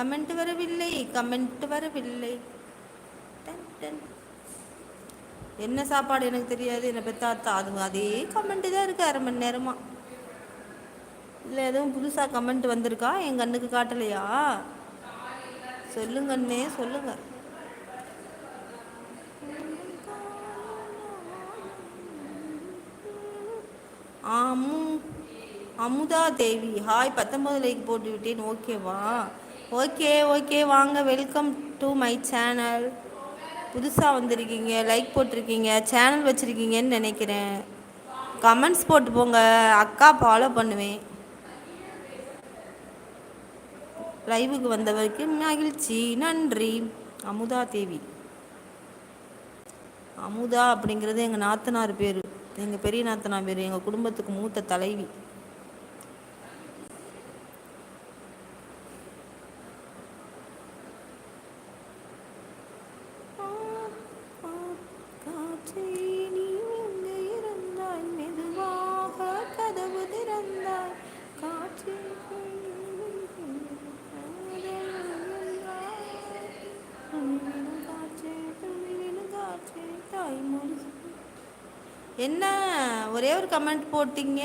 Comment வரவில்லை comment வரவில்லை. என்ன சாப்பாடு எனக்கு தெரியாது என்னை பெத்தாத்தா அது அதே கமெண்ட் தான் இருக்கு அரை மணி நேரமா. இல்லை எதுவும் புதுசாக கமெண்ட் வந்திருக்கா என் கண்ணுக்கு காட்டலையா? சொல்லுங்கண்ணே சொல்லுங்க. அம்மு அமுதா தேவி ஹாய் பத்தொம்பது லைக் போட்டு விட்டேன் ஓகேவா ஓகே ஓகே வாங்க வெல்கம் டு மை சேனல் புதுசாக வந்திருக்கீங்க லைக் போட்டிருக்கீங்க சேனல் வச்சுருக்கீங்கன்னு நினைக்கிறேன். கமெண்ட்ஸ் போட்டு போங்க அக்கா ஃபாலோ பண்ணுவேன். லைவுக்கு வந்தவருக்கு மகிழ்ச்சி நன்றி. அமுதா தேவி. அமுதா அப்படிங்கிறது எங்கள் நாத்தனார் பேர். எங்கள் பெரிய நாத்தனார் பேர் எங்கள் குடும்பத்துக்கு மூத்த தலைவி. என்ன ஒரே ஒரு கமெண்ட் போட்டீங்க?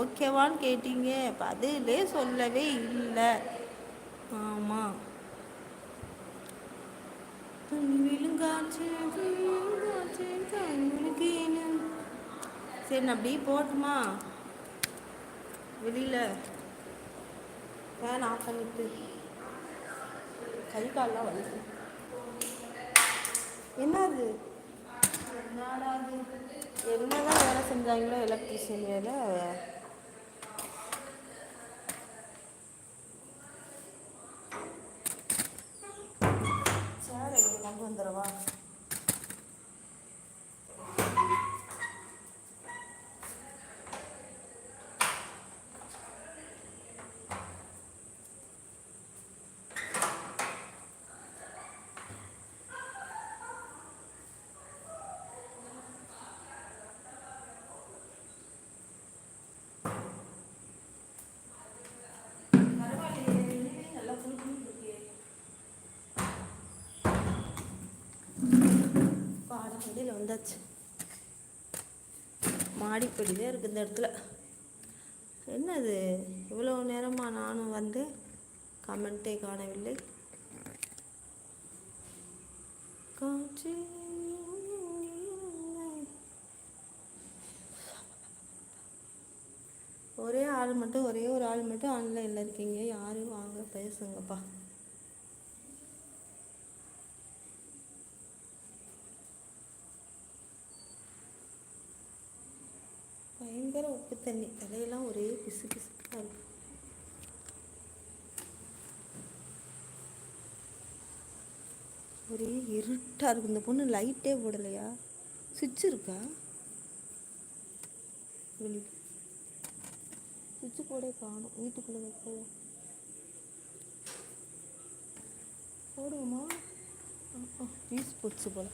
ஓகேவான்னு கேட்டீங்க. பதிலே சொல்லவே இல்லை. ஆமாம் சரி நான் அப்படியே போட்டுமா? வெளியில். ஃபேன் ஆஃப் பண்ணிட்டு. கை கால்லாம் வலிக்கு என்னது அது? செஞ்சாங்களோ எலக்ட்ரிஷியன் வேலை? சேர் எடுத்து கொண்டு வந்துடவா பாடப்படியில் வந்தாச்சு. மாடிப்படிதான் இருக்குது இந்த இடத்துல. என்னது? இவ்வளோ நேரமாக நானும் வந்து கமெண்ட்டே காணவில்லை. காட்சி ஒரே ஆள் மட்டும் ஒரே ஒரு ஆள் மட்டும் ஆன்லைனில் இருக்கீங்க. யாரும் வாங்க பேசுங்கப்பா. பயங்கர உப்பு தண்ணி. தலையெல்லாம் ஒரே பிசு பிசுப்பாக இருக்கு. ஒரே இருட்டாக இருக்கும் இந்த பொண்ணு லைட்டே போடலையா? சுவிட்ச் இருக்கா? வெளி சுவிட்ச் காணும். வீட்டுக்குள்ளே வைக்கலாம் போடுவோமா? பீஸ் போச்சு போல.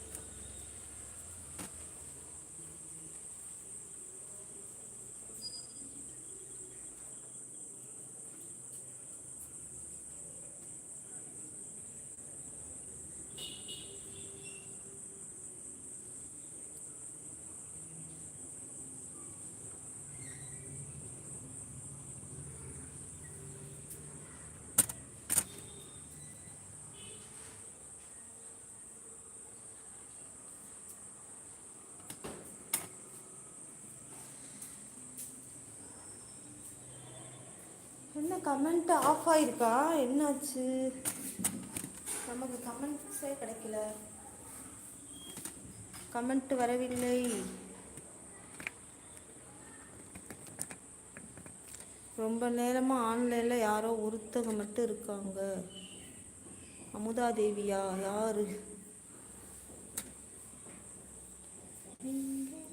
என்ன கமெண்ட் ஆஃப் ஆயிருக்கா? என்னாச்சு? நமக்கு கமெண்ட்ஸே கிடைக்கல. கமெண்ட் வரவில்லை. ரொம்ப நேரமாக ஆன்லைனில் யாரோ ஒருத்தங்க மட்டும் இருக்காங்க. அமுதா தேவியா? யாரு? நீங்கள்